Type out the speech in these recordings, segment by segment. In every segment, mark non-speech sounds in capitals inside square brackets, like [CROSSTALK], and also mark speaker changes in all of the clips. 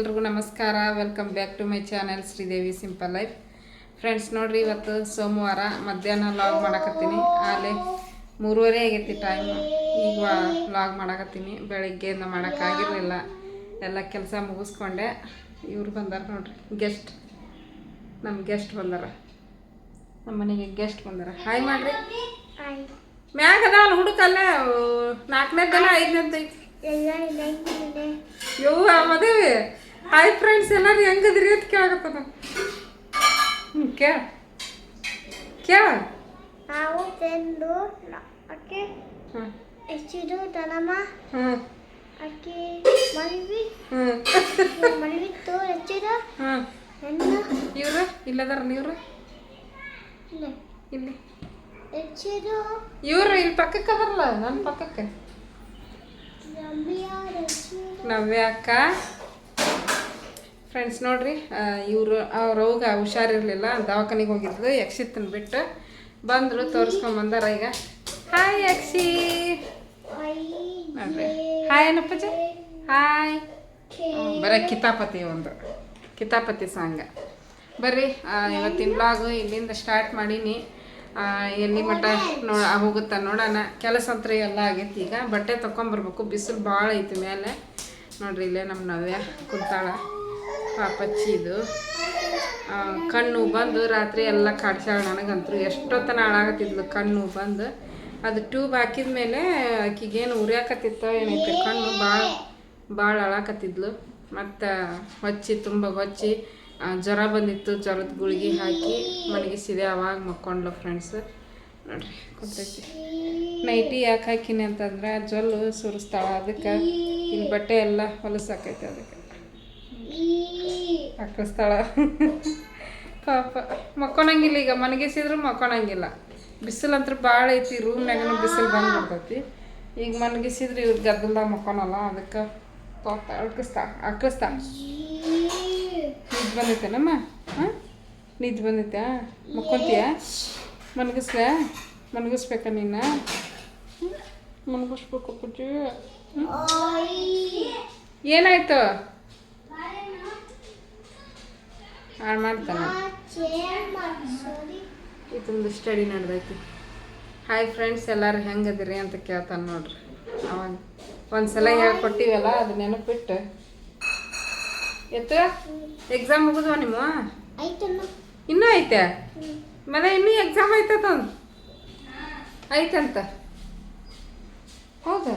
Speaker 1: ಎಲ್ರಿಗೂ ನಮಸ್ಕಾರ. Welcome back to my channel Sridevi simple life friends ನೋಡ್ರಿ ಇವತ್ತು ಸೋಮವಾರ ಮಧ್ಯಾಹ್ನ ಲಾಗ್ ಮಾಡಕತ್ತೀನಿ. ಆಲೆ ಮೂರುವರೆ ಆಗೈತಿ ಟೈಮ್ ಈಗ ಲಾಗ್ ಮಾಡಕತ್ತೀನಿ. ಬೆಳಿಗ್ಗೆಯಿಂದ ಮಾಡೋಕ್ಕಾಗಿರಲಿಲ್ಲ ಎಲ್ಲ ಕೆಲಸ ಮುಗಿಸ್ಕೊಂಡೆ. ಇವ್ರು ಬಂದಾರ ನೋಡ್ರಿ. ಗೆಸ್ಟ್ ನಮ್ಮ ಗೆಸ್ಟ್ ಬಂದಾರ. ನಮ್ಮ ಮನೆಗೆ ಗೆಸ್ಟ್ ಬಂದಾರ. ಹಾಯ್ ಮಾಡ್ರಿ. ಮ್ಯಾಗ ಅದಾವಲ್ಲ ಹುಡುಕಲ್ಲ? ನಾಲ್ಕನೇ ದಿನ ಐದನೇ ಐತಿ. ಯವ್ವ ಮದುವೆ. ಹಾಯ್ ಫ್ರೆಂಡ್ಸ್ ಎಲ್ಲರೂ ಹೆಂಗದ್ರಿ ಅಂತ ಕೇಳಕತ್ತದ ಹ್ಞೂ ಕೇಳ. ಕೇಳ.
Speaker 2: ನಾವು ಫ್ರೆಂಡು ಅಕ್ಕಿ ಹೆಚ್ಚಿದು ತನಮ್ಮ
Speaker 1: ಹ್ಞೂ
Speaker 2: ಅಕ್ಕಿ ಮರಿವಿ
Speaker 1: ಹ್ಞೂ
Speaker 2: ಹೆಚ್ಚಿದ
Speaker 1: ಇವ್ರು? ಇಲ್ಲದಾರ ಇವರು?
Speaker 2: ಇಲ್ಲ.
Speaker 1: ಇಲ್ಲಿ.
Speaker 2: ಹೆಚ್ಚಿದು
Speaker 1: ಇವ್ರು ಇಲ್ಲಿ ಪಕ್ಕಕ್ಕೆ ಅದರಲ್ಲ ನನ್ನ ಪಕ್ಕಕ್ಕೆ. ನವ್ಯ ಅಕ್ಕ. ಫ್ರೆಂಡ್ಸ್ ನೋಡ್ರಿ ಇವರು ಅವ್ರ ಅವ್ಗ ಹುಷಾರಿರ್ಲಿಲ್ಲ ದವಾಖಾನಿಗೆ ಹೋಗಿದ್ದು ಯಕ್ಷಿತ್ತನ್ ಬಿಟ್ಟು ಬಂದರು ತೋರಿಸ್ಕೊಂಬಂದಾರ ಈಗ. ಹಾಯ್ ಯಕ್ಷಿ. ನೋಡ್ರಿ. ಹಾಯ್ ಏನಪ್ಪಜ್ಜಿ ಹಾಯ್ ಬರೀ ಕಿತಾಪತಿ ಒಂದು, ಕಿತಾಪತಿ ಸಾಂಗ. ಬರ್ರಿ ಇವತ್ತಿನ ಬ್ಲಾಗು ಇಲ್ಲಿಂದ ಸ್ಟಾರ್ಟ್ ಮಾಡೀನಿ. ಎಲ್ಲಿ ಮಟ್ಟ ನೋ ಹೋಗುತ್ತಾ ನೋಡೋಣ. ಕೆಲಸ ಅಂತ್ರ ಎಲ್ಲ ಆಗೈತಿ ಈಗ. ಬಟ್ಟೆ ತೊಗೊಂಬರ್ಬೇಕು ಬಿಸಿಲು ಭಾಳ ಐತಿ ಮೇಲೆ. ನೋಡ್ರಿ, ಇಲ್ಲೇ ನಮ್ಮ ನವ್ಯ ಕುಂತಾಳ. ಪಾಪಚ್ಚಿ ಇದು ಕಣ್ಣು ಬಂದು ರಾತ್ರಿ ಎಲ್ಲ ಕಾಡ್ಸ್ಯಾಳ ನನಗಂತೂ ಎಷ್ಟೊತ್ತನ ಹಾಳಾಗತ್ತಿದ್ಲು ಕಣ್ಣು ಬಂದು. ಅದು ಟ್ಯೂಬ್ ಹಾಕಿದ ಮೇಲೆ ಆಕಿಗೇನು ಉರಿಯಾಕತ್ತಿತ್ತು ಏನೈತೆ ಕಣ್ಣು ಭಾಳ ಭಾಳ ಹಾಳಾಕತ್ತಿದ್ಲು. ಮತ್ತು ಹೊಚ್ಚಿ, ತುಂಬ ಹೊಚ್ಚಿ ಜ್ವರ ಬಂದಿತ್ತು ಜ್ವರದ ಗುಳಿಗೆ ಹಾಕಿ ಮಲಗಿಸಿದೆ ಅವಾಗ ಮಕ್ಕೊಂಡ್ಲು ಫ್ರೆಂಡ್ಸ್ ನೋಡ್ರಿ ಕೊಟ್ಟೈತಿ ನೈಟಿ ಯಾಕೆ ಹಾಕಿನಿ ಅಂತಂದ್ರೆ ಜೊಲ್ಲು ಸುರಿಸ್ತಾಳೆ. ಅದಕ್ಕೆ ಇಲ್ಲಿ ಬಟ್ಟೆ ಎಲ್ಲ ಹೊಲಸಾಕೈತೆ ಅದಕ್ಕೆ. ಹಾಕಿಸ್ತಾಳ ಪಾಪ ಮಕ್ಕೊಂಡಂಗಿಲ್ಲ ಈಗ. ಮನಗಿಸಿದ್ರು ಮಕ್ಕೊಂಡಂಗಿಲ್ಲ ಬಿಸಿಲು ಅಂತ ಭಾಳ ಐತಿ. ರೂಮ್ನಾಗನು ಬಿಸಿಲು ಬಂದ್ಬಿಡ್ತೈತಿ ಈಗ ಮನಗಿಸಿದ್ರೆ ಇವ್ರು ಗದ್ದಲ್ದಾಗ ಮಕ್ಕೊಳಲ್ಲ. ಅದಕ್ಕೆ ಪಾಪ ಅಳ್ಕಿಸ್ತಾ ಅಕ್ಕಿಸ್ತಾ ನಿದ್ದೆ ಬಂದೈತೇನಮ್ಮ? ಹಾಂ? ನಿದ್ದೆ ಬಂದೈತಾ ಮಕ್ಕೊಂತೀಯ? ಮನಗಿಸ್ಲ? ಮನಗಿಸ್ಬೇಕ ನಿನ್ನ? ಮನಗಿಸ್ಬೇಕು ಪೂಜೆ ಏನಾಯ್ತು? ಹಾಳು ಮಾಡ್ತಾನೆ. ಇದೊಂದು ಸ್ಟಡಿ ನಡೆದೈತಿ. ಹಾಯ್ ಫ್ರೆಂಡ್ಸ್ ಎಲ್ಲರೂ ಹೆಂಗದಿರಿ ಅಂತ ಕೇಳ್ತಾನೆ ನೋಡ್ರಿ. ಅವಾಗ ಒಂದ್ಸಲ ಹೇಳ್ಕೊಟ್ಟಿವಲ್ಲ ಅದು ನೆನಪಿಟ್ಟು. ಎತ್ತ? ಎಕ್ಸಾಮ್ ಮುಗಿದ್ವ ನಿಮ್ಮ ಇನ್ನೂ ಐತೆ? ಮನೆ ಇನ್ನೂ ಎಕ್ಸಾಮ್ ಐತದ ಐತಂತ? ಹೌದಾ?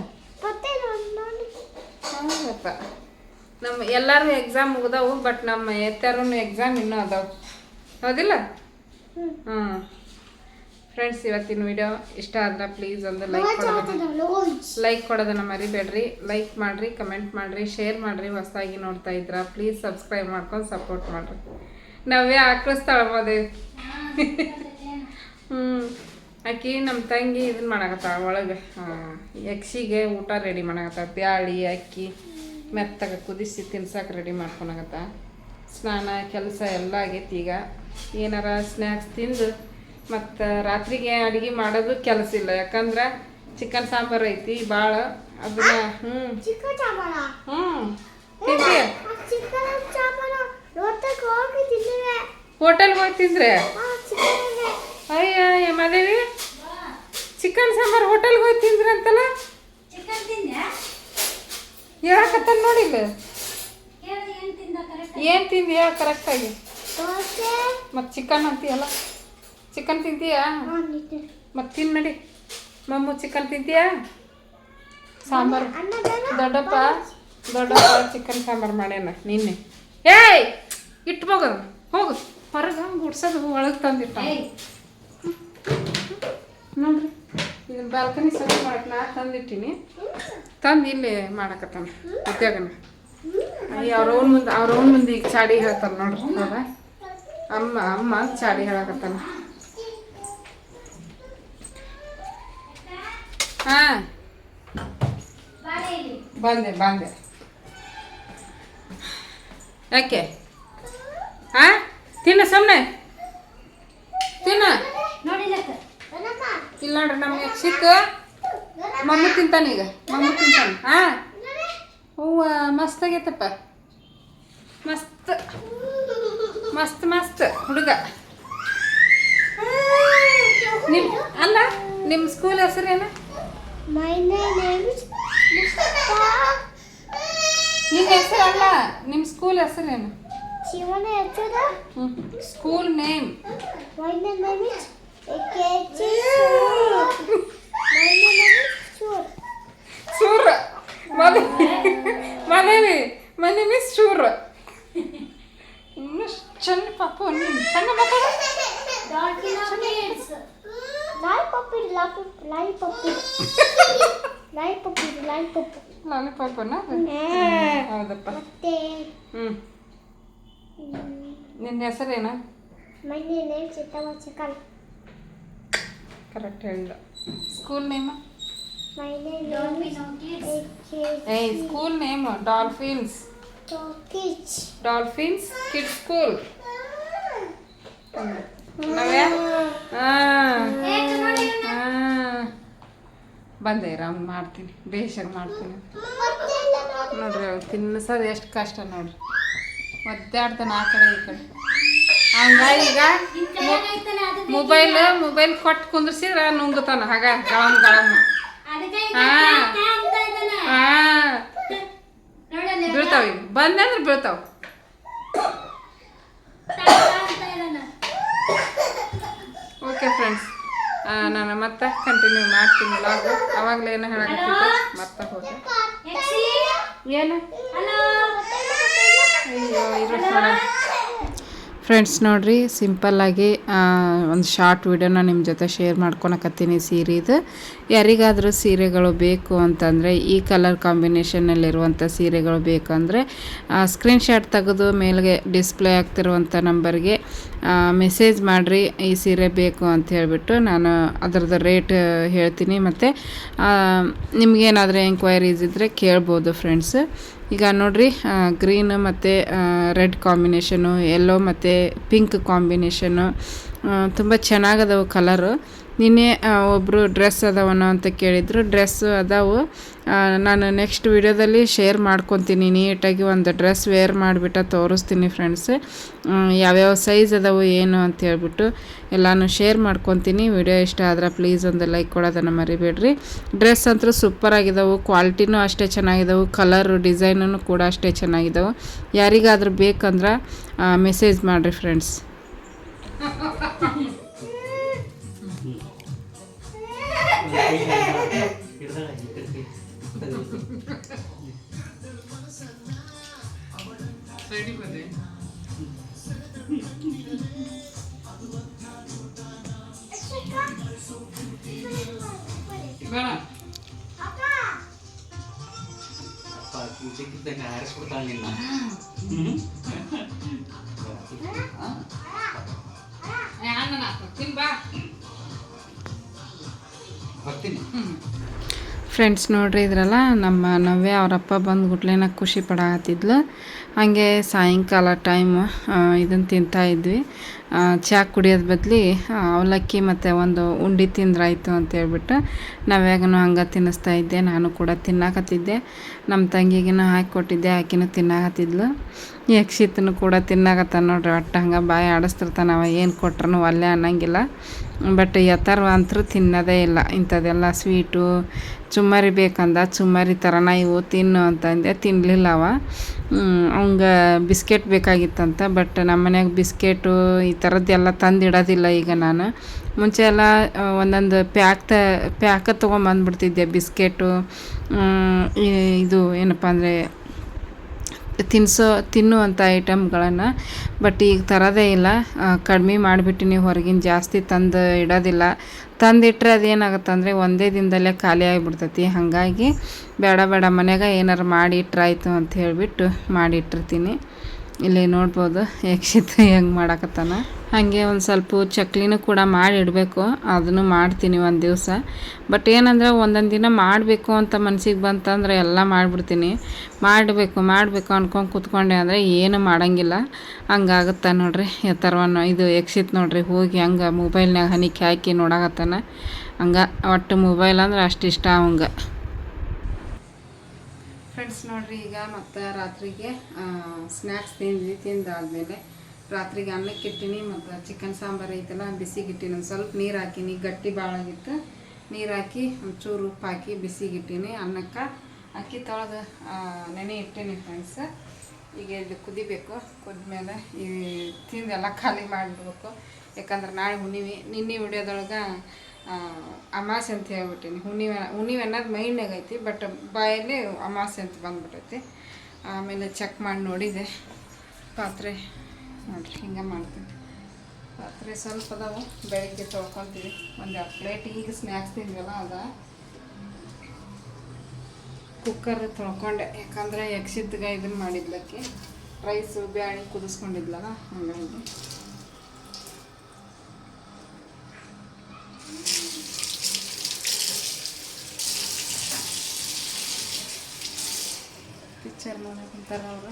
Speaker 1: ಹೌದಪ್ಪ. ನಮ್ಮ ಎಲ್ಲರೂ ಎಕ್ಸಾಮ್ ಮುಗ್ದವು ಬಟ್ ನಮ್ಮ ಎತ್ತಾರೂ ಎಕ್ಸಾಮ್ ಇನ್ನೂ ಅದಾವೆ. ಹೌದಿಲ್ಲ? ಹಾಂ. ಫ್ರೆಂಡ್ಸ್ ಇವತ್ತಿನ ವಿಡಿಯೋ ಇಷ್ಟ ಆದ್ರೆ ಪ್ಲೀಸ್ ಒಂದು ಲೈಕ್ ಲೈಕ್ ಕೊಡೋದನ್ನ ಮರಿಬೇಡ್ರಿ. ಲೈಕ್ ಮಾಡಿರಿ ಕಮೆಂಟ್ ಮಾಡಿರಿ ಶೇರ್ ಮಾಡಿರಿ ಹೊಸದಾಗಿ ನೋಡ್ತಾ ಇದ್ರ. ಪ್ಲೀಸ್ ಸಬ್ಸ್ಕ್ರೈಬ್ ಮಾಡ್ಕೊಂಡು ಸಪೋರ್ಟ್ ಮಾಡಿರಿ. ನಾವೇ ಆಕಳಿಸ್ತಾಳ ಮದುವೆ [LAUGHS] ಹ್ಞೂ ಆಕಿ ನಮ್ಮ ತಂಗಿ ಇದನ್ನ ಮಾಡಕತ್ತಾಳ ಒಳಗೆ. ಯಕ್ಷಿಗೆ ಊಟ ರೆಡಿ ಮಾಡಕತ್ತಾಳ. ಬ್ಯಾಳಿ ಅಕ್ಕಿ. ಮೆತ್ತಗೆ ಕುದಿಸಿ ತಿನ್ಸಕ್ಕೆ ರೆಡಿ ಮಾಡ್ಕೊಳಗತ್ತ. ಸ್ನಾನ ಕೆಲಸ ಎಲ್ಲ ಆಗೈತಿ ಈಗ. ಏನಾರ ಸ್ನ್ಯಾಕ್ಸ್ ತಿಂದು ಮತ್ತು ರಾತ್ರಿಗೆ ಅಡುಗೆ ಮಾಡೋದು ಕೆಲಸ ಇಲ್ಲ. ಯಾಕಂದ್ರೆ ಚಿಕನ್ ಸಾಂಬಾರು ಐತಿ ಭಾಳ ಅದನ್ನ ಹ್ಞೂ ಹ್ಞೂ ಹೋಟೆಲ್ಗೆ ಹೋಗಿ ತಿಂದ್ರೆ? ಅಯ್ಯ ಮಾದೇವಿ. ಚಿಕನ್ ಸಾಂಬಾರು ಹೋಟೆಲ್ಗೆ ಹೋಗಿ ತಿಂದ್ರಿ
Speaker 2: ತಿಂದ್ಯಾ
Speaker 1: ಹೇಳಕತ್ತಾನ ನೋಡಿಲ್ಲ
Speaker 2: ಏನು ತಿಂದ ಕರೆಕ್ಟ್
Speaker 1: ಏನು ತಿಂದಿ ಹೇಳ ಕರೆಕ್ಟಾಗಿ ಮತ್ತು ಚಿಕನ್ ಅಂತೀಯಲ್ಲ. ಚಿಕನ್ ತಿಂತೀಯಾ? ಮತ್ತು ತಿನ್ ನಡಿ. ಮಮ್ಮು ಚಿಕನ್ ತಿಂತೀಯಾ? ಸಾಂಬಾರು. ದೊಡ್ಡಪ್ಪ ದೊಡ್ಡಪ್ಪ ಚಿಕನ್ ಸಾಂಬಾರು ಮಾಡ್ಯಾನ ನಿನ್ನೆ. ಏಯ್! ಇಟ್ಟು ಹೋಗೋದು ಹೋಗು. ಹೊರಗೆ ಗುಡ್ಸೋದು ಒಳಗೆ ತಂದಿಟ್ಟ. ನೋಡ್ರಿ. ಇದನ್ನ ಬಾಲ್ಕನಿ ಸರಿ ಮಾಡಕ್ಕೆ ನಾ ತಂದಿಟ್ಟಿನಿ. ತಂದು ಇಲ್ಲಿ ಮಾಡಕತ್ತಾನ, ಉದ್ಯೋಗನ. ಅವ್ರ ಅವ್ನ ಮುಂದೆ, ಅವ್ರ ಅವ್ನ ಮುಂದೆ ಈಗ ಚಾಡಿ ಹೇಳ್ತಾನೆ ನೋಡ್ರಿ ನೋಡ ಅಮ್ಮ ಅಮ್ಮ ಚಾಡಿ ಹೇಳಕತ್ತಾನ. ಹಾಂ. ಬಂದೆ ಬಂದೆ. ಯಾಕೆ? ಹಾ? ತಿನ್ನ ಸುಮ್ಮನೆ ಇಲ್ಲ ನೋಡ್ರಿ ನಮ್ಮ ಯಕ್ಷಿಕ್ ಮಮ್ಮಿ ಈಗ ಮಮ್ಮಿ ತಿಂತಾನೆ. ಹಾ? ಹೂವ ಮಸ್ತ್ ಆಗೈತಪ್ಪ. ಮಸ್ತ್. ಮಸ್ತ್ ಮಸ್ತ್ ಹುಡುಗ. ನಿಮ್ ಅಲ್ಲ ನಿಮ್ಮ ಸ್ಕೂಲ್ ಹೆಸರೇನು
Speaker 2: My ಹೆಸರು ಅಲ್ಲ.
Speaker 1: ನಿಮ್ಮ ನಿಮ್ಮ ಸ್ಕೂಲ್ ಹೆಸರೇನು. ಸ್ಕೂಲ್ ನೇಮ್
Speaker 2: ಓಕೆ ಮನೆ ಮನೆ ಶೂರ್ ಶೂರ್
Speaker 1: ಮಗವಿ ಮನೆ ಮನೆ ಶೂರ್ ನಿಮ್ಮ ಚಿನ್ನಿ ಪಾಪನ್ನ
Speaker 2: ಚಿನ್ನಿ ಮಕ್ಕಳು ಡೈ ಕಾಪಿ ಡೈ ಕಾಪಿ ಡೈ ಕಾಪಿ ಡೈ ಕಾಪಿ ಡೈ ಕಾಪಿ ಮನೆ
Speaker 1: ಪಾಪನ ಹೌದಪ್ಪ
Speaker 2: ಮತ್ತೆ ಹ್ಮ್ ನೆ ನೆಸರೇನಾ ಮನ್ನ
Speaker 1: ಕರೆಕ್ಟ್ ಹೇಳಿಲ್ಲ school name
Speaker 2: My name is
Speaker 1: ಏ school name dolphins. Dolphins kid school Navya? ಬಂದೆ ರಾಮ್ ಮಾಡ್ತೀನಿ. ಬೇಷಾಗಿ ಮಾಡ್ತೀನಿ. ನೋಡ್ರಿ ಅವ್ರು ತಿನ್ನಿಸೋದು ಎಷ್ಟು ಕಷ್ಟ ನೋಡ್ರಿ. ಒದ್ದಾಡ್ತಾನೆ ಆ ಕಡೆ ಈ ಕಡೆ. ಹಂಗ ಈಗ ಮೊಬೈಲ್ ಮೊಬೈಲ್ ಕೊಟ್ಟು ಕುಂದ್ರಿಸಿದ್ರೆ ನುಂಗುತ್ತಾನ ಹಾಗ ಗಳಮ್ ಗಳಮ್ ಹಾಂ. ಬೀಳ್ತಾವ ಈಗ? ಬಂದೆ ಅಂದ್ರೆ ಬೀಳ್ತಾವ. Okay friends. ನಾನು ಮತ್ತೆ ಕಂಟಿನ್ಯೂ ಮಾಡ್ತೀನಿ ಲಾಗು ಅವಾಗಲೇ ಏನು ಹೇಳಕತ್ತಿದ್ದೆ. ಮತ್ತೆ ಹೋದೆ. ಏನು? ಅಯ್ಯೋ ಇರೋ ಫ್ರೆಂಡ್ಸ್ ನೋಡ್ರಿ ಸಿಂಪಲ್ಲಾಗಿ ಒಂದು ಶಾರ್ಟ್ ವಿಡಿಯೋನ ನಿಮ್ಮ ಜೊತೆ ಶೇರ್ ಮಾಡ್ಕೊಳಕತ್ತೀನಿ ಸೀರೆದು ಯಾರಿಗಾದರೂ ಸೀರೆಗಳು ಬೇಕು ಅಂತಂದರೆ, ಈ ಕಲರ್ ಕಾಂಬಿನೇಷನ್ನಲ್ಲಿರುವಂಥ ಸೀರೆಗಳು ಬೇಕಂದರೆ ಸ್ಕ್ರೀನ್ಶಾಟ್ ತೆಗೆದು ಮೇಲ್ಗೆ ಡಿಸ್ಪ್ಲೇ ಆಗ್ತಿರುವಂಥ ನಂಬರ್ಗೆ ಮೆಸೇಜ್ ಮಾಡಿರಿ, ಈ ಸೀರೆ ಬೇಕು ಅಂತ ಹೇಳಿಬಿಟ್ಟು ನಾನು ಅದರದ್ದು ರೇಟ್ ಹೇಳ್ತೀನಿ. ಮತ್ತು ನಿಮಗೇನಾದರೂ ಎಂಕ್ವೈರೀಸ್ ಇದ್ದರೆ ಕೇಳ್ಬೋದು ಫ್ರೆಂಡ್ಸ್ ಈಗ ನೋಡ್ರಿ ಗ್ರೀನ್ ಮತ್ತು ರೆಡ್ ಕಾಂಬಿನೇಷನು ಎಲ್ಲೋ ಮತ್ತು ಪಿಂಕ್ ಕಾಂಬಿನೇಷನು ತುಂಬ ಚೆನ್ನಾಗದವು ಕಲರು ನಿನ್ನೆ ಒಬ್ಬರು ಡ್ರೆಸ್ ಅದಾವನೋ ಅಂತ ಕೇಳಿದರು. ಡ್ರೆಸ್ ಅದಾವು. ನಾನು ನೆಕ್ಸ್ಟ್ ವಿಡಿಯೋದಲ್ಲಿ ಶೇರ್ ಮಾಡ್ಕೊತೀನಿ. ನೀಟಾಗಿ ಒಂದು ಡ್ರೆಸ್ ವೇರ್ ಮಾಡಿಬಿಟ್ಟು ತೋರಿಸ್ತೀನಿ ಫ್ರೆಂಡ್ಸ್. ಯಾವ್ಯಾವ ಸೈಜ್ ಅದಾವು, ಏನು ಅಂತ ಹೇಳ್ಬಿಟ್ಟು ಎಲ್ಲಾನು ಶೇರ್ ಮಾಡ್ಕೊತೀನಿ. ವಿಡಿಯೋ ಇಷ್ಟ ಆದ್ರೆ ಪ್ಲೀಸ್ ಒಂದು ಲೈಕ್ ಕೊಡೋದನ್ನು ಮರಿಬೇಡ್ರಿ. ಡ್ರೆಸ್ ಅಂತೂ ಸೂಪರ್ ಆಗಿದ್ದಾವೆ ಕ್ವಾಲಿಟಿನೂ ಅಷ್ಟೇ ಚೆನ್ನಾಗಿದ್ದಾವೆ ಕಲರು ಡಿಸೈನೂ ಕೂಡ ಅಷ್ಟೇ ಚೆನ್ನಾಗಿದ್ದಾವೆ ಯಾರಿಗಾದ್ರೂ ಬೇಕಂದ್ರೆ ಮೆಸೇಜ್ ಮಾಡಿರಿ ಫ್ರೆಂಡ್ಸ್. [LAUGHS]
Speaker 3: പൂജയ്ക്ക് തന്നെ ആരെ കൊടുക്കാൻ ഞാൻ
Speaker 1: ಫ್ರೆಂಡ್ಸ್ ನೋಡ್ರಿ ಇದ್ರಲ್ಲ ನಮ್ಮ ನವ್ಯ ಅವರಪ್ಪ ಬಂದ್ಗುಟ್ಲೇನ ಖುಷಿ ಪಡಾಕತ್ತಿದ್ಲು. ಹಾಗೆ ಸಾಯಂಕಾಲ ಟೈಮ್ ಇದನ್ನು ತಿಂತಾ ಇದ್ವಿ. ಆ, ಚಹಾ ಕುಡಿಯೋದು ಬದಲಿ ಅವಲಕ್ಕಿ ಮತ್ತು ಒಂದು ಉಂಡಿ ತಿಂದ್ರಾಯ್ತು ಅಂತ ಹೇಳ್ಬಿಟ್ಟು ನವ್ಯಾಗನು ಹಂಗೆ ತಿನ್ನಿಸ್ತಾ ಇದ್ದೆ, ನಾನು ಕೂಡ ತಿನ್ನಾಕತ್ತಿದ್ದೆ. ನಮ್ಮ ತಂಗಿಗೂ ಹಾಕಿ ಕೊಟ್ಟಿದ್ದೆ, ಆಕಿನೂ ತಿನ್ನಾಕತ್ತಿದ್ಲು. ಯಕ್ಷಿತನು ಕೂಡ ತಿನ್ನಾಕತ್ತಾನ ನೋಡ್ರಿ ಒಟ್ಟು ಹಂಗೆ ಬಾಯಿ ಆಡಿಸ್ತಿರ್ತಾನ ಅವ, ಏನು ಕೊಟ್ರೂ ಒಲ್ಲೆ ಅನ್ನಂಗಿಲ್ಲ. ಬಟ್ ಯಥಾರ್ವ ಅಂತರೂ ತಿನ್ನೋದೇ ಇಲ್ಲ ಇಂಥದ್ದೆಲ್ಲ ಸ್ವೀಟು, ಚುಮ್ಮರಿ ಬೇಕಂದ, ಚುಮ್ಮರಿ ಥರನ ಇವು ತಿನ್ನು ಅಂತಂದೆ ತಿನ್ನಲಿಲ್ಲ ಅವ. ಅವಂಗೆ ಬಿಸ್ಕೆಟ್ ಬೇಕಾಗಿತ್ತಂತ, ಬಟ್ ನಮ್ಮ ಮನೆಯಾಗ ಬಿಸ್ಕೆಟು ಈ ಥರದ್ದೆಲ್ಲ ತಂದು ಇಡೋದಿಲ್ಲ ಈಗ ನಾನು. ಮುಂಚೆ ಎಲ್ಲ ಒಂದೊಂದು ಪ್ಯಾಕ್ ತ ಪ್ಯಾಕ ತೊಗೊಂಬಂದ್ಬಿಡ್ತಿದ್ದೆ ಬಿಸ್ಕೆಟು ಇದು ಏನಪ್ಪ ಅಂದರೆ ತಿನ್ನಿಸೋ ತಿನ್ನುವಂಥ ಐಟಮ್ಗಳನ್ನು. ಬಟ್ ಈಗ ತರೋದೇ ಇಲ್ಲ. ಕಡಿಮೆ ಮಾಡಿಬಿಟ್ಟಿನಿ ಹೊರಗಿನ ಜಾಸ್ತಿ ತಂದು ಇಡೋದಿಲ್ಲ. ತಂದಿಟ್ರೆ ಅದೇನಾಗುತ್ತೆ ಅಂದರೆ ಒಂದೇ ದಿನದಲ್ಲೇ ಖಾಲಿ ಆಗಿಬಿಡ್ತೈತಿ. ಹಾಗಾಗಿ ಬೇಡ ಬೇಡ ಮನೆಗೆ ಏನಾರು ಮಾಡಿ ಇಟ್ರಾಯ್ತು ಅಂತ ಹೇಳಿಬಿಟ್ಟು ಮಾಡಿಟ್ಟಿರ್ತೀನಿ. ಇಲ್ಲಿ ನೋಡ್ಬೋದು ಯಕ್ಷಿತ್ ಹೆಂಗೆ ಮಾಡಾಕತ್ತಾನ. ಹಾಗೆ ಒಂದು ಸ್ವಲ್ಪ ಚಕ್ಲಿನೂ ಕೂಡ ಮಾಡಿ ಇಡಬೇಕು. ಅದನ್ನು ಮಾಡ್ತೀನಿ ಒಂದು ದಿವಸ. ಬಟ್ ಏನಂದ್ರೆ ಒಂದೊಂದು ದಿನ ಮಾಡಬೇಕು ಅಂತ ಮನ್ಸಿಗೆ ಬಂತಂದ್ರೆ ಎಲ್ಲ ಮಾಡಿಬಿಡ್ತೀನಿ. ಮಾಡಬೇಕು ಮಾಡಬೇಕು ಅನ್ಕೊಂಡು ಕೂತ್ಕೊಂಡೆ ಅಂದರೆ ಏನು ಮಾಡೋಂಗಿಲ್ಲ. ಹಂಗಾಗುತ್ತೆ ನೋಡ್ರಿ ಥರವನ್ನು ಇದು ಯಕ್ಷಿತ್ ನೋಡ್ರಿ ಹೋಗಿ ಹಂಗೆ ಮೊಬೈಲ್ನಾಗ ಹನಿಕೆ ಹಾಕಿ ನೋಡಾಕತ್ತಾನ. ಹಂಗೆ ಒಟ್ಟು ಮೊಬೈಲ್ ಅಂದ್ರೆ ಅಷ್ಟು ಇಷ್ಟ ಅವಂಗೆ. ಫ್ರೆಂಡ್ಸ್ ನೋಡ್ರಿ, ಈಗ ಮತ್ತು ರಾತ್ರಿಗೆ ಸ್ನ್ಯಾಕ್ಸ್ ತಿಂದ್ವಿ, ತಿಂದಾದ್ಮೇಲೆ ರಾತ್ರಿಗೆ ಅನ್ನಕ್ಕೆ ಇಟ್ಟಿನಿ, ಮತ್ತು ಚಿಕನ್ ಸಾಂಬಾರು ಐತಲ್ಲ ಬಿಸಿಗಿಟ್ಟಿನಿ ಒಂದು ಸ್ವಲ್ಪ ನೀರು ಹಾಕಿನಿ, ಗಟ್ಟಿ ಭಾಳ ಆಗಿತ್ತು ನೀರು ಹಾಕಿ ಒಂಚೂರು ಉಪ್ಪು ಹಾಕಿ ಬಿಸಿಗಿಟ್ಟಿನಿ ಅನ್ನಕ್ಕೆ ಅಕ್ಕಿ ತೊಳೆದು ನೆನೆ ಇಟ್ಟಿನಿ ಫ್ರೆಂಡ್ಸ್ ಈಗ ಇದು ಕುದಿಬೇಕು. ಕುದ್ಮೇಲೆ ಈ ತಿಂದೆಲ್ಲ ಖಾಲಿ ಮಾಡಿಬಿಡ್ಬೇಕು. ಯಾಕಂದ್ರೆ ನಾಳೆ ಹುಣ್ಣಿಮೆ. ನಿನ್ನೆ ವಿಡಿಯೋದೊಳಗೆ ಅಮಾಸೆ ಅಂತ ಹೇಳ್ಬಿಟ್ಟಿನಿ. ಹುಣ್ಣಿಮೆ ಹುಣ್ಣಿಮೆ ಅನ್ನೋದು ಮೈಂಡ್ನಾಗ ಐತಿ ಬಟ್ ಬಾಯಲ್ಲಿ ಅಮಾಸೆ ಅಂತ ಬಂದ್ಬಿಟ್ಟೈತಿ ಆಮೇಲೆ ಚೆಕ್ ಮಾಡಿ ನೋಡಿದೆ. ಪಾತ್ರೆ ನೋಡಿರಿ, ಹಿಂಗೆ ಮಾಡ್ತೀನಿ. ಪಾತ್ರೆ ಸ್ವಲ್ಪ ಅದಾವು, ಬೆಳಗ್ಗೆ ತೊಳ್ಕೊತೀವಿ. ಒಂದು ಎರಡು ಪ್ಲೇಟ್ ಈಗ ಸ್ನ್ಯಾಕ್ಸ್ ತಿಂದ್ವಲ್ಲ ಅದ. ಕುಕ್ಕರ್ ತೊಳ್ಕೊಂಡೆ. ಯಾಕಂದರೆ ಎಕ್ಸಿದ್ದಾಗ ಇದನ್ನು ಮಾಡಿದ್ಲಕ್ಕೆ. ರೈಸು ಬ್ಯಾಳಿ ಕುದಿಸ್ಕೊಂಡಿದ್ಲಲ್ಲ, ಹಂಗಾಗಿ. ನೋಡಕ್ಕಂತಾರ ಅವರು.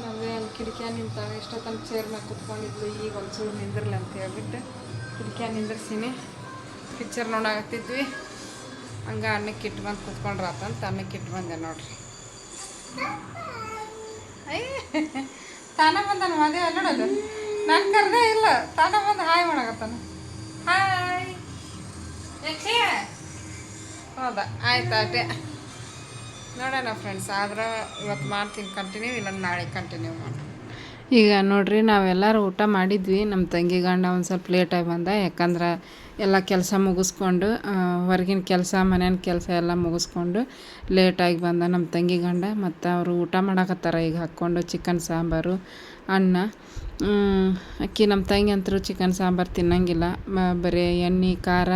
Speaker 1: ನಾವೇ ಅಲ್ಲಿ ಕಿಟಕಿಯ ನಿಂತಾವೆ ಎಷ್ಟೊತ್ತನ ಚೇರ್ ಮೇಲೆ ಕುತ್ಕೊಂಡಿದ್ಲು ಈಗ ಒಂಚೂರು ನಿಂದಿರ್ಲಿ ಅಂತ ಹೇಳ್ಬಿಟ್ಟು ಕಿಟಕಿಯ ನಿಂದಿರ್ಸೀನಿ. ಪಿಕ್ಚರ್ ನೋಡಾಕತ್ತಿದ್ವಿ. ಹಂಗೆ ಅನ್ನಕ್ಕೆ ಇಟ್ಟು ಬಂದು ಕುತ್ಕೊಂಡ್ರಾತಂತ ಅನ್ನಕ್ಕೆ ಇಟ್ಟು ಬಂದೆ ನೋಡ್ರಿ. ತಾನ ಬಂದಾನ ಮದುವೆ ನೋಡೋದು ನಾನು ಕರೆದೇ ಇಲ್ಲ. ತಾನ ಬಂದು ಹಾಯ್ ಮಾಡಕತ್ತಾನ. ಹಾಯ್ ಯಾಕೆ ಹೌದಾ ಆಯ್ತು ಅಟೆ ನೋಡೋಣ ಫ್ರೆಂಡ್ಸ್ ಆದ್ರೆ ಇವತ್ತು ಮಾಡ್ತೀನಿ ಕಂಟಿನ್ಯೂ ಇಲ್ಲ ನಾಳೆ ಕಂಟಿನ್ಯೂ ಮಾಡಿ ಈಗ ನೋಡ್ರಿ, ನಾವೆಲ್ಲರೂ ಊಟ ಮಾಡಿದ್ವಿ. ನಮ್ಮ ತಂಗಿ ಗಂಡ ಒಂದು ಸ್ವಲ್ಪ ಲೇಟಾಗಿ ಬಂದ. ಯಾಕಂದ್ರೆ ಎಲ್ಲ ಕೆಲಸ ಮುಗಿಸ್ಕೊಂಡು ಹೊರಗಿನ ಕೆಲಸ ಮನೆಯ ಕೆಲಸ ಎಲ್ಲ ಮುಗಿಸ್ಕೊಂಡು ಲೇಟಾಗಿ ಬಂದ ನಮ್ಮ ತಂಗಿ ಗಂಡ ಮತ್ತು ಅವರು ಊಟ ಮಾಡಕತ್ತಾರ ಈಗ ಹಾಕ್ಕೊಂಡು ಚಿಕನ್ ಸಾಂಬಾರು, ಅನ್ನ. ಅಕ್ಕಿ ನಮ್ಮ ತಂಗಿ ಅಂತರೂ ಚಿಕನ್ ಸಾಂಬಾರು ತಿನ್ನಂಗಿಲ್ಲ. ಬರೀ ಎಣ್ಣೆ, ಖಾರ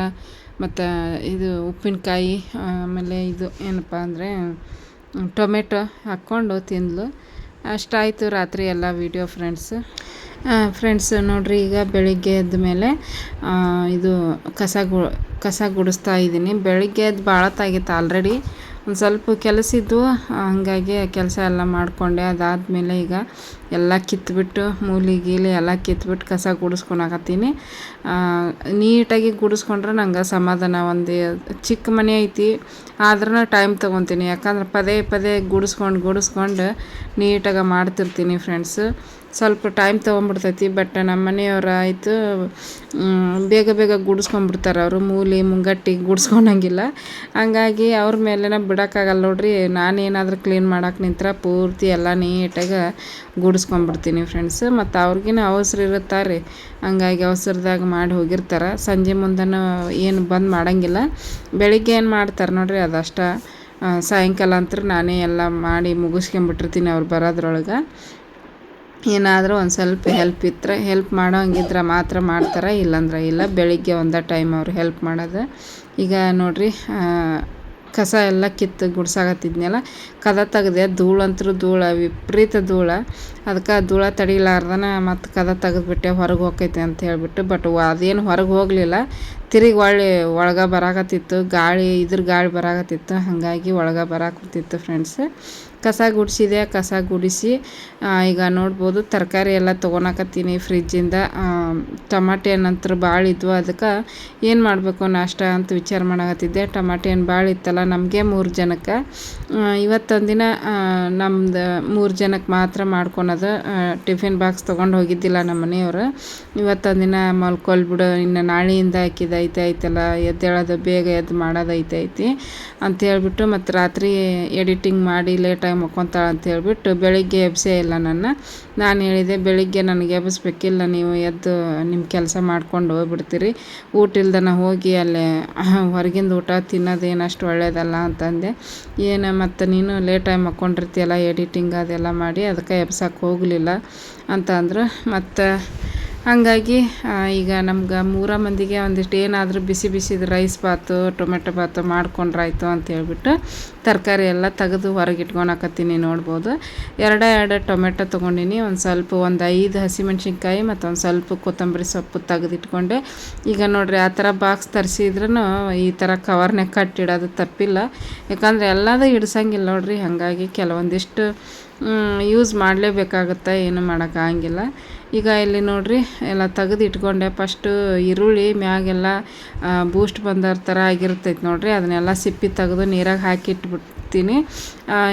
Speaker 1: ಮತ್ತು ಇದು ಉಪ್ಪಿನಕಾಯಿ, ಆಮೇಲೆ ಇದು ಏನಪ್ಪ ಅಂದರೆ ಟೊಮೆಟೊ ಹಾಕ್ಕೊಂಡು ತಿಂದ್ಲು. ಅಷ್ಟಾಯಿತು ರಾತ್ರಿ ಎಲ್ಲ ವೀಡಿಯೋ ಫ್ರೆಂಡ್ಸ್ ಫ್ರೆಂಡ್ಸ್ ನೋಡ್ರಿ, ಈಗ ಬೆಳಿಗ್ಗೆ ಎದ್ದ ಮೇಲೆ ಇದು ಕಸ ಗು, ಕಸ ಗುಡಿಸ್ತಾ ಇದ್ದೀನಿ. ಬೆಳಿಗ್ಗೆ ಎದ್ದು ಭಾಳ ತಾಗಿತ್ತು ಆಲ್ರೆಡಿ ಒಂದು ಸ್ವಲ್ಪ ಕೆಲಸ ಇದ್ದು ಹಂಗಾಗಿ ಕೆಲಸ ಎಲ್ಲ ಮಾಡಿಕೊಂಡೆ. ಅದಾದಮೇಲೆ ಈಗ ಎಲ್ಲ ಕಿತ್ಬಿಟ್ಟು, ಮೂಲಿ ಗೀಲಿ ಎಲ್ಲ ಕಿತ್ಬಿಟ್ಟು ಕಸ ಗುಡಿಸ್ಕೊಳಕತ್ತೀನಿ ನೀಟಾಗಿ ಗುಡಿಸ್ಕೊಂಡ್ರೆ ನಂಗೆ ಸಮಾಧಾನ. ಒಂದು ಚಿಕ್ಕ ಮನೆ ಐತಿ ಆದ್ರೂ ಟೈಮ್ ತೊಗೊತೀನಿ. ಯಾಕಂದ್ರೆ ಪದೇ ಪದೇ ಗುಡಿಸ್ಕೊಂಡು ಗುಡಿಸ್ಕೊಂಡು ನೀಟಾಗಿ ಮಾಡ್ತಿರ್ತೀನಿ ಫ್ರೆಂಡ್ಸ್ ಸ್ವಲ್ಪ ಟೈಮ್ ತೊಗೊಂಬಿಡ್ತೈತಿ ಬಟ್ ನಮ್ಮ ಮನೆಯವ್ರು ಆಯಿತು ಬೇಗ ಬೇಗ ಗುಡಿಸ್ಕೊಂಡ್ಬಿಡ್ತಾರೆ ಅವರು, ಮೂಲಿ, ಮುಂಗಟ್ಟಿ ಗುಡಿಸ್ಕೊಳಂಗಿಲ್ಲ ಹಂಗಾಗಿ ಅವ್ರ ಮೇಲೆನ ಬಿಡೋಕ್ಕಾಗಲ್ಲ ನೋಡ್ರಿ, ನಾನೇನಾದರೂ ಕ್ಲೀನ್ ಮಾಡೋಕೆ ನಿಂತ್ರ ಪೂರ್ತಿ ಎಲ್ಲ ನೀಟಾಗಿ ಗುಡಿಸ್ಕೊಂಡ್ಬಿಡ್ತೀನಿ ಫ್ರೆಂಡ್ಸ್ ಮತ್ತು ಅವ್ರಿಗಿನ ಅವಸರ ಇರುತ್ತಾರೆ ಹಂಗಾಗಿ ಅವಸರದಾಗ ಮಾಡಿ ಹೋಗಿರ್ತಾರೆ. ಸಂಜೆ ಮುಂದೆನೂ ಏನು ಬಂದು ಮಾಡೋಂಗಿಲ್ಲ. ಬೆಳಿಗ್ಗೆ ಏನು ಮಾಡ್ತಾರೆ ನೋಡಿರಿ, ಅದಷ್ಟ ಸಾಯಂಕಾಲ ಅಂತೂ ನಾನೇ ಎಲ್ಲ ಮಾಡಿ ಮುಗಿಸ್ಕೊಂಬಿಟ್ಟಿರ್ತೀನಿ ಅವ್ರು ಬರೋದ್ರೊಳಗೆ. ಏನಾದರೂ ಒಂದು ಸ್ವಲ್ಪ ಹೆಲ್ಪ್ ಇದ್ದರೆ ಹೆಲ್ಪ್ ಮಾಡೋ ಹಂಗಿದ್ರೆ ಮಾತ್ರ ಮಾಡ್ತಾರೆ? ಇಲ್ಲಾಂದ್ರೆ ಇಲ್ಲ. ಬೆಳಿಗ್ಗೆ ಒಂದೇ ಟೈಮ್ ಅವ್ರು ಹೆಲ್ಪ್ ಮಾಡೋದು. ಈಗ ನೋಡಿರಿ ಕಸ ಎಲ್ಲ ಕಿತ್ತು ಗುಡ್ಸಾಕತ್ತಿದ್ನಲ್ಲ, ಕದ ತೆಗ್ದೆ ಧೂಳಂತೂ ಧೂಳ, ವಿಪರೀತ ಧೂಳ. ಅದಕ್ಕೆ ಧೂಳ ತಡಿಲಾರ್ದನ ಮತ್ತು ಕದ ತೆಗೆದ್ಬಿಟ್ಟೆ, ಹೊರಗೆ ಹೋಗೈತೆ ಅಂತ ಹೇಳಿಬಿಟ್ಟು. ಬಟ್ ಅದೇನು ಹೊರಗೆ ಹೋಗಲಿಲ್ಲ. ತಿರುಗಿ ಒಳ್ಳೆ ಒಳಗೆ ಬರಾಕತ್ತಿತ್ತು. ಗಾಳಿ, ಇದ್ರ ಗಾಳಿ ಬರಾಕತ್ತಿತ್ತು. ಹಾಗಾಗಿ ಒಳಗೆ ಬರಾಕತ್ತಿತ್ತು ಫ್ರೆಂಡ್ಸ್ ಕಸ ಗುಡಿಸಿದೆ, ಕಸ ಗುಡಿಸಿ. ಈಗ ನೋಡ್ಬೋದು ತರಕಾರಿ ಎಲ್ಲ ತೊಗೊಳಕತ್ತೀನಿ ಫ್ರಿಜ್ಜಿಂದ ಟಮಾಟೆ ನಂತರ ಭಾಳ ಇದ್ವು. ಅದಕ್ಕೆ ಏನು ಮಾಡಬೇಕು ನಾಷ್ಟ ಅಂತ ವಿಚಾರ ಮಾಡಕತ್ತಿದ್ದೆ. ಟಮಾಟೆ ಏನು ಭಾಳ ಇತ್ತಲ್ಲ ನಮಗೆ ಮೂರು ಜನಕ್ಕೆ. ಇವತ್ತೊಂದಿನ ನಮ್ದು ಮೂರು ಜನಕ್ಕೆ ಮಾತ್ರ ಮಾಡ್ಕೊಳೋದು ಟಿಫಿನ್ ಬಾಕ್ಸ್ ತೊಗೊಂಡು ಹೋಗಿದ್ದಿಲ್ಲ ನಮ್ಮ ಮನೆಯವರು. ಇವತ್ತೊಂದಿನ ಮಲ್ಕೊಳ್ಬಿಡು ಇನ್ನು ನಾಳೆಯಿಂದ ಹಾಕಿದ ಐತೆ, ಐತಲ್ಲ ಎದ್ದೇಳೋದು ಬೇಗ ಎದ್ದು ಮಾಡೋದು ಐತೆ, ಐತಿ ಅಂತ ಹೇಳ್ಬಿಟ್ಟು ಮತ್ತು ರಾತ್ರಿ ಎಡಿಟಿಂಗ್ ಮಾಡಿ ಲೇಟಾಗಿ ಮಕ್ಕೊತಾಳೆ ಅಂತ ಹೇಳ್ಬಿಟ್ಟು ಬೆಳಿಗ್ಗೆ ಎಬ್ಸೇ ಇಲ್ಲ ನನ್ನ. ನಾನು ಹೇಳಿದೆ, ಬೆಳಿಗ್ಗೆ ನನಗೆ ಎಬ್ಬಿಸ್ಬೇಕಿಲ್ಲ ನೀವು ಎದ್ದು ನಿಮ್ಮ ಕೆಲಸ ಮಾಡ್ಕೊಂಡು ಹೋಗ್ಬಿಡ್ತೀರಿ. ಊಟ ಇಲ್ದನ ಹೋಗಿ ಅಲ್ಲೇ [LAUGHS] ಹೊರಗಿಂದ ಊಟ ತಿನ್ನೋದು ಏನಷ್ಟು ಅಷ್ಟು ಒಳ್ಳೇದಲ್ಲ ಅಂತಂದೆ. ಏನು ಮತ್ತು ನೀನು ಲೇಟಾಗಿ ಮಕ್ಕೊಂಡಿರ್ತೀಯಲ್ಲ, ಎಡಿಟಿಂಗ್ ಅದೆಲ್ಲ ಮಾಡಿ, ಅದಕ್ಕೆ ಎಬ್ಸಕ್ಕೆ ಹೋಗಲಿಲ್ಲ ಅಂತ ಅಂದರು. ಮತ್ತು ಹಾಗಾಗಿ ಈಗ ನಮ್ಗೆ ಮೂರ ಮಂದಿಗೆ ಒಂದಿಷ್ಟು ಏನಾದರೂ ಬಿಸಿ ಬಿಸಿದು ರೈಸ್ ಬಾತು, ಟೊಮೆಟೊ ಬಾತು ಮಾಡ್ಕೊಂಡ್ರಾಯ್ತು ಅಂತ ಹೇಳ್ಬಿಟ್ಟು ತರಕಾರಿ ಎಲ್ಲ ತೆಗೆದು ಹೊರಗೆ ಇಟ್ಕೊಳಕತ್ತೀನಿ ನೋಡ್ಬೋದು. ಎರಡೇ ಎರಡು ಟೊಮೆಟೊ ತೊಗೊಂಡಿನಿ. ಒಂದು ಸ್ವಲ್ಪ ಒಂದು ಐದು ಹಸಿಮೆಣ್ಸಿನ್ಕಾಯಿ ಮತ್ತು ಒಂದು ಸ್ವಲ್ಪ ಕೊತ್ತಂಬರಿ ಸೊಪ್ಪು ತೆಗೆದಿಟ್ಕೊಂಡೆ. ಈಗ ನೋಡಿರಿ, ಆ ಥರ ಬಾಕ್ಸ್ ತರಿಸಿದ್ರೂ ಈ ಥರ ಕವರ್ನಾಗ ಕಟ್ಟಿಡೋದು ತಪ್ಪಿಲ್ಲ. ಯಾಕಂದರೆ ಎಲ್ಲದೂ ಹಿಡ್ಸಂಗಿಲ್ಲ ನೋಡ್ರಿ, ಹಾಗಾಗಿ ಕೆಲವೊಂದಿಷ್ಟು ಯೂಸ್ ಮಾಡಲೇಬೇಕಾಗುತ್ತೆ, ಏನು ಮಾಡೋಕ್ಕಾಗಿಲ್ಲ ಈಗ ಇಲ್ಲಿ ನೋಡ್ರಿ, ಎಲ್ಲ ತೆಗೆದು ಇಟ್ಕೊಂಡೆ. ಫಸ್ಟು ಈರುಳ್ಳಿ, ಮ್ಯಾಗೆಲ್ಲ ಬೂಸ್ಟ್ ಬಂದರ ಥರ ಆಗಿರ್ತೈತೆ ನೋಡ್ರಿ. ಅದನ್ನೆಲ್ಲ ಸಿಪ್ಪಿ ತೆಗೆದು ನೀರಾಗ ಹಾಕಿ ಇಟ್ಬಿಡ್ತೀನಿ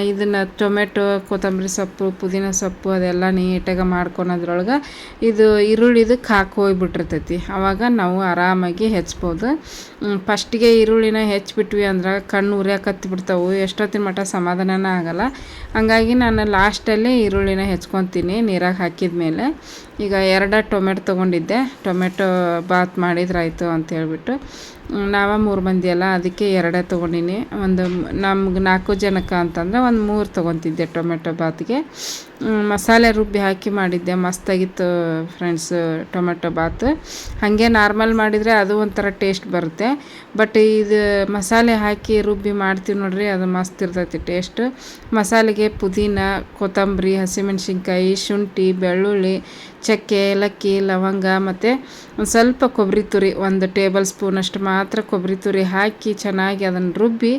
Speaker 1: ಇದನ್ನು ಟೊಮೆಟೊ, ಕೊತ್ತಂಬರಿ ಸೊಪ್ಪು, ಪುದೀನ ಸೊಪ್ಪು ಅದೆಲ್ಲ ನೀಟಾಗಿ ಮಾಡ್ಕೊಳೋದ್ರೊಳಗೆ ಇದು ಈರುಳ್ಳಿದಕ್ಕೆ ಹಾಕಿ ಹೋಗ್ಬಿಟ್ಟಿರ್ತೈತಿ. ಆವಾಗ ನಾವು ಆರಾಮಾಗಿ ಹೆಚ್ಬೋದು. ಫಸ್ಟಿಗೆ ಈರುಳ್ಳಿನ ಹೆಚ್ಚಿಬಿಟ್ವಿ ಅಂದ್ರೆ ಕಣ್ಣು ಉರಿಯಾಕತ್ತಿ ಬಿಡ್ತಾವೆ ಎಷ್ಟೊತ್ತಿನ ಮಟ್ಟ ಸಮಾಧಾನನೇ ಆಗಲ್ಲ. ಹಂಗಾಗಿ ನಾನು ಲಾಸ್ಟಲ್ಲಿ ಈರುಳ್ಳಿನ ಹೆಚ್ಕೊತೀನಿ ನೀರಾಗಿ ಹಾಕಿದ ಮೇಲೆ ಈಗ ಎರಡು ಟೊಮೆಟೊ ತೊಗೊಂಡಿದ್ದೆ. ಟೊಮೆಟೊ ಬಾತ್ ಮಾಡಿದ್ರಾಯ್ತು ಅಂತ ಹೇಳ್ಬಿಟ್ಟು. ನಾವ ಮೂರು ಮಂದಿ ಅಲ್ಲ, ಅದಕ್ಕೆ ಎರಡೇ ತೊಗೊಂಡಿನಿ. ಒಂದು ನಮ್ಗೆ ನಾಲ್ಕು ಜನಕ್ಕೆ ಅಂತಂದ್ರೆ ಒಂದು ಮೂರು ತೊಗೊತಿದ್ದೆ ಟೊಮೆಟೊ ಬಾತ್ಗೆ. ಮಸಾಲೆ ರುಬ್ಬಿ ಹಾಕಿ ಮಾಡಿದ್ದೆ, ಮಸ್ತಾಗಿತ್ತು ಫ್ರೆಂಡ್ಸ್ ಟೊಮೆಟೊ ಬಾತ್. ಹಾಗೆ ನಾರ್ಮಲ್ ಮಾಡಿದರೆ ಅದು ಒಂಥರ ಟೇಸ್ಟ್ ಬರುತ್ತೆ. ಬಟ್ ಇದು ಮಸಾಲೆ ಹಾಕಿ ರುಬ್ಬಿ ಮಾಡ್ತೀವಿ ನೋಡ್ರಿ, ಅದು ಮಸ್ತ್ ಇರ್ತೈತಿ ಟೇಸ್ಟ್ ಮಸಾಲೆಗೆ ಪುದೀನ, ಕೊತ್ತಂಬರಿ, ಹಸಿಮೆಣ್ಸಿನ್ಕಾಯಿ, ಶುಂಠಿ, ಬೆಳ್ಳುಳ್ಳಿ ಚಕ್ಕೆ, ಏಲಕ್ಕಿ, ಲವಂಗ ಮತ್ತು ಒಂದು ಸ್ವಲ್ಪ ಕೊಬ್ಬರಿ ತುರಿ, ಒಂದು ಟೇಬಲ್ ಸ್ಪೂನಷ್ಟು ಮಾತ್ರ ಕೊಬ್ಬರಿ ತುರಿ ಹಾಕಿ ಚೆನ್ನಾಗಿ ಅದನ್ನು ರುಬ್ಬಿ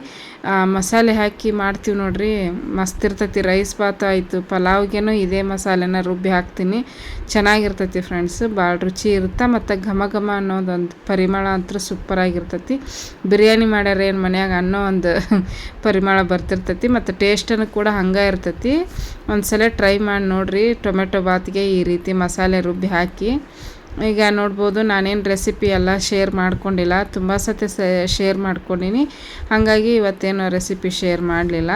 Speaker 1: ಮಸಾಲೆ ಹಾಕಿ ಮಾಡ್ತೀವಿ ನೋಡಿರಿ. ಮಸ್ತ್ ಇರ್ತೈತಿ. ರೈಸ್ ಬಾತ್ ಆಯಿತು, ಪಲಾವ್ಗೆನೂ ಇದೇ ಮಸಾಲೆನ ರುಬ್ಬಿ ಹಾಕ್ತೀನಿ. ಚೆನ್ನಾಗಿರ್ತೈತಿ ಫ್ರೆಂಡ್ಸ್. ಭಾಳ ರುಚಿ ಇರುತ್ತೆ ಮತ್ತು ಘಮ ಘಮ ಅನ್ನೋದೊಂದು ಪರಿಮಳ ಅಂತೂ ಸೂಪರಾಗಿರ್ತೈತಿ ಬಿರಿಯಾನಿ ಮಾಡ್ಯಾರ ಏನು ಮನ್ಯಾಗ ಅನ್ನೋ ಒಂದು [LAUGHS] ಪರಿಮಳ ಬರ್ತಿರ್ತೈತಿ ಮತ್ತು ಟೇಸ್ಟನ್ನು ಕೂಡ ಹಂಗೆ ಇರ್ತೈತಿ. ಒಂದು ಸಲ ಟ್ರೈ ಮಾಡಿ ನೋಡಿರಿ. ಟೊಮೆಟೊ ಬಾತ್ಗೆ ಈ ರೀತಿ ಮಸಾಲೆ ರುಬ್ಬಿ ಹಾಕಿ. ಈಗ ನೋಡ್ಬೋದು ನಾನೇನು ರೆಸಿಪಿ ಎಲ್ಲ ಶೇರ್ ಮಾಡ್ಕೊಂಡಿಲ್ಲ. ತುಂಬ ಸತಿ ಶೇರ್ ಮಾಡ್ಕೊಂಡಿನಿ. ಹಾಗಾಗಿ ಇವತ್ತೇನು ರೆಸಿಪಿ ಶೇರ್ ಮಾಡಲಿಲ್ಲ.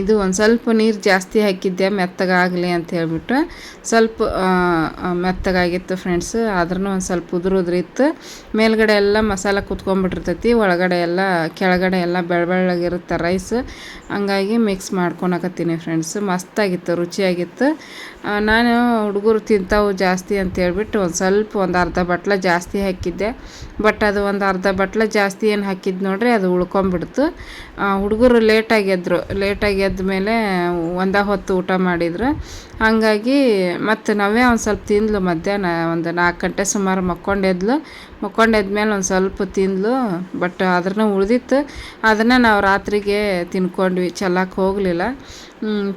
Speaker 1: ಇದು ಒಂದು ಸ್ವಲ್ಪ ನೀರು ಜಾಸ್ತಿ ಹಾಕಿದ್ದೆ ಮೆತ್ತಗಾಗಲಿ ಅಂತ ಹೇಳಿಬಿಟ್ಟು ಸ್ವಲ್ಪ ಮೆತ್ತಗಾಗಿತ್ತು ಫ್ರೆಂಡ್ಸ್ ಆದ್ರೂ ಒಂದು ಸ್ವಲ್ಪ ಉದುರು ಉದುರಿತ್ತು ಮೇಲ್ಗಡೆ ಎಲ್ಲ ಮಸಾಲ ಕುತ್ಕೊಂಡ್ಬಿಟ್ಟಿರ್ತೈತಿ, ಒಳಗಡೆ ಎಲ್ಲ, ಕೆಳಗಡೆ ಎಲ್ಲ ಬೆಳ ಬೆಳ್ಳಗಿರುತ್ತೆ ರೈಸ್ ಹಂಗಾಗಿ ಮಿಕ್ಸ್ ಮಾಡ್ಕೊಳಕತ್ತೀನಿ ಫ್ರೆಂಡ್ಸ್ ಮಸ್ತಾಗಿತ್ತು, ರುಚಿಯಾಗಿತ್ತು. ನಾನು ಹುಡುಗರು ತಿಂತಾವು ಜಾಸ್ತಿ ಅಂತ ಹೇಳ್ಬಿಟ್ಟು ಒಂದು ಸ್ವಲ್ಪ ಒಂದು ಅರ್ಧ ಬಟ್ಲ ಜಾಸ್ತಿ ಹಾಕಿದ್ದೆ. ಬಟ್ ಅದು ಒಂದು ಅರ್ಧ ಬಟ್ಲ ಜಾಸ್ತಿ ಏನು ಹಾಕಿದ್ದು ನೋಡ್ರಿ, ಅದು ಉಳ್ಕೊಂಬಿಡ್ತು ಹುಡುಗರು ಲೇಟಾಗಿ ಎದ್ರು ಲೇಟಾಗಿ ಎದ್ದ ಮೇಲೆ ಒಂದ ಹೊತ್ತು ಊಟ ಮಾಡಿದ್ರು ಹಾಗಾಗಿ ಮತ್ತು ನಾವೇ ಒಂದು ಸ್ವಲ್ಪ ತಿಂದ್ಲು ಮಧ್ಯಾಹ್ನ, ಒಂದು ನಾಲ್ಕು ಗಂಟೆ ಸುಮಾರು ಮಕ್ಕೊಂಡೆದ್ಲು ಮಕ್ಕೊಂಡೆದ್ಮೇಲೆ ಒಂದು ಸ್ವಲ್ಪ ತಿಂದ್ಲು ಬಟ್ ಅದ್ರನ್ನ ಉಳಿದಿತ್ತು. ಅದನ್ನು ನಾವು ರಾತ್ರಿಗೆ ತಿನ್ಕೊಂಡ್ವಿ ಚೆಲ್ಲಕ್ಕೆ ಹೋಗಲಿಲ್ಲ.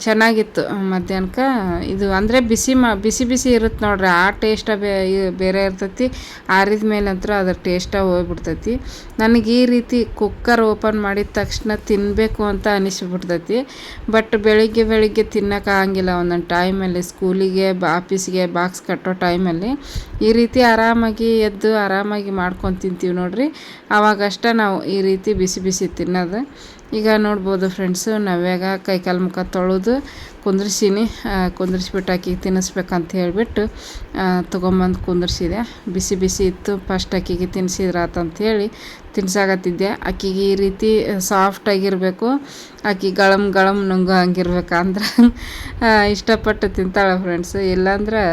Speaker 1: ಚೆನ್ನಾಗಿತ್ತು ಮಧ್ಯಾಹ್ನಕ್ಕೆ ಇದು ಅಂದರೆ ಬಿಸಿ ಮಾ, ಬಿಸಿ ಬಿಸಿ ಇರುತ್ತೆ ನೋಡ್ರಿ, ಆ ಟೇಸ್ಟ ಬೇರೆ ಇರ್ತೈತಿ. ಆರಿದ ಮೇಲೆ ಅಂತೂ ಅದ್ರ ಟೇಸ್ಟ ಹೋಗ್ಬಿಡ್ತೈತಿ. ನನಗೆ ಈ ರೀತಿ ಕುಕ್ಕರ್ ಓಪನ್ ಮಾಡಿದ ತಕ್ಷಣ ತಿನ್ನಬೇಕು ಅಂತ ಅನಿಸ್ಬಿಡ್ತೈತಿ. ಬಟ್ ಬೆಳಿಗ್ಗೆ ಬೆಳಿಗ್ಗೆ ತಿನ್ನೋಕ್ಕಾಗಂಗಿಲ್ಲ ಒಂದೊಂದು ಒಂದೊಂದು ಟೈಮಲ್ಲಿ, ಸ್ಕೂಲಿಗೆ, ಆಫೀಸಿಗೆ ಬಾಕ್ಸ್ ಕಟ್ಟೋ ಟೈಮಲ್ಲಿ ಈ ರೀತಿ ಆರಾಮಾಗಿ ಎದ್ದು ಆರಾಮಾಗಿ ಮಾಡ್ಕೊಂಡು ತಿಂತೀವಿ ನೋಡ್ರಿ. ಆವಾಗಷ್ಟೇ ನಾವು ಈ ರೀತಿ ಬಿಸಿ ಬಿಸಿ ತಿನ್ನೋದು. ಈಗ ನೋಡ್ಬೋದು ಫ್ರೆಂಡ್ಸು ನವ್ಯಾಗ ಕೈಕಾಲು ಮುಖ ತೊಳೆದು ಕುಂದ್ರಿಸೀನಿ. ಕುಂದ್ರಿಸ್ಬಿಟ್ಟು ಆಕಿಗೆ ತಿನ್ನಿಸ್ಬೇಕಂತ ಹೇಳಿಬಿಟ್ಟು ತೊಗೊಂಬಂದು ಕುಂದ್ರಿಸಿದೆ. ಬಿಸಿ ಬಿಸಿ ಇತ್ತು ಫಸ್ಟ್ ಆಕಿಗೆ ತಿನ್ನಿಸಿದ್ರಾತಂತ ಹೇಳಿ ತಿನ್ಸಾಕತ್ತಿದ್ದೆ. ಆಕಿಗೆ ಈ ರೀತಿ ಸಾಫ್ಟಾಗಿರಬೇಕು ಆಕಿ ಗಳಮ್ ಗಳಮ್ ನುಂಗೋ ಹಂಗಿರ್ಬೇಕಂದ್ರೆ ಇಷ್ಟಪಟ್ಟು ತಿಂತಾಳೆ ಫ್ರೆಂಡ್ಸು ಇಲ್ಲಾಂದ್ರೆ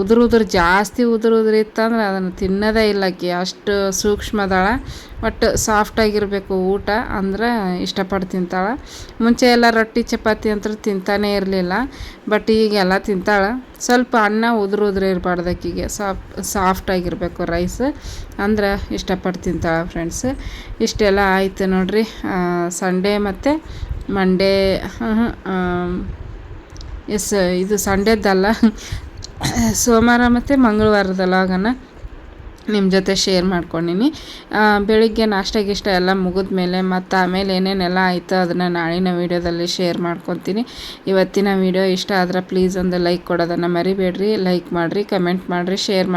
Speaker 1: ಉದುರು ಉದುರು, ಜಾಸ್ತಿ ಉದುರು ಉದುರು ಇತ್ತಂದ್ರೆ ಅದನ್ನು ತಿನ್ನೋದೇ ಇಲ್ಲ ಆಕಿ ಅಷ್ಟು ಸೂಕ್ಷ್ಮದಾಳ, ಒಟ್ಟು ಸಾಫ್ಟಾಗಿರಬೇಕು ಊಟ. ಅಂದ್ರೆ ಇಷ್ಟಪಟ್ಟು ತಿಂತಾಳೆ. ಮುಂಚೆ ಎಲ್ಲ ರೊಟ್ಟಿ, ಚಪಾತಿ ಅಂತ ತಿಂತಾನೇ ಇರಲಿಲ್ಲ. ಬಟ್ ಈಗೆಲ್ಲ ತಿಂತಾಳೆ. ಸ್ವಲ್ಪ ಅನ್ನ ಉದುರು ಉದುರು ಇರಬಾರ್ದು ಆಕಿಗೆ ಸಾಫ್ಟ್ ಸಾಫ್ಟಾಗಿರಬೇಕು ರೈಸ್ ಅಂದ್ರೆ ಇಷ್ಟಪಟ್ಟು ತಿಂತಾಳೆ ಫ್ರೆಂಡ್ಸ್ ಇಷ್ಟೆಲ್ಲ ಆಯಿತು ನೋಡ್ರಿ. ಸಂಡೇ ಮತ್ತು ಮಂಡೇ ಎಸ್ ಇದು ಸಂಡೇದ್ದಲ್ಲ [COUGHS] ಸೋಮವಾರ ಮತ್ತು ಮಂಗಳವಾರದ ಲಾಗನ ನಿಮ್ಮ ಜೊತೆ ಶೇರ್ ಮಾಡ್ಕೊಂಡಿನಿ. ಬೆಳಿಗ್ಗೆ ನಾಷ್ಟ ಗಿಷ್ಟ ಎಲ್ಲ ಮುಗಿದ ಮೇಲೆ ಮತ್ತು ಆಮೇಲೆ ಏನೇನೆಲ್ಲ ಆಯಿತು ಅದನ್ನು ನಾಳಿನ ವೀಡಿಯೋದಲ್ಲಿ ಶೇರ್ ಮಾಡ್ಕೊತೀನಿ. ಇವತ್ತಿನ ವೀಡಿಯೋ ಇಷ್ಟ ಆದ್ರೆ ಪ್ಲೀಸ್ ಒಂದು ಲೈಕ್ ಕೊಡೋದನ್ನು ಮರಿಬೇಡ್ರಿ. ಲೈಕ್ ಮಾಡಿರಿ ಕಮೆಂಟ್ ಮಾಡಿರಿ ಶೇರ್ ಮಾಡಿ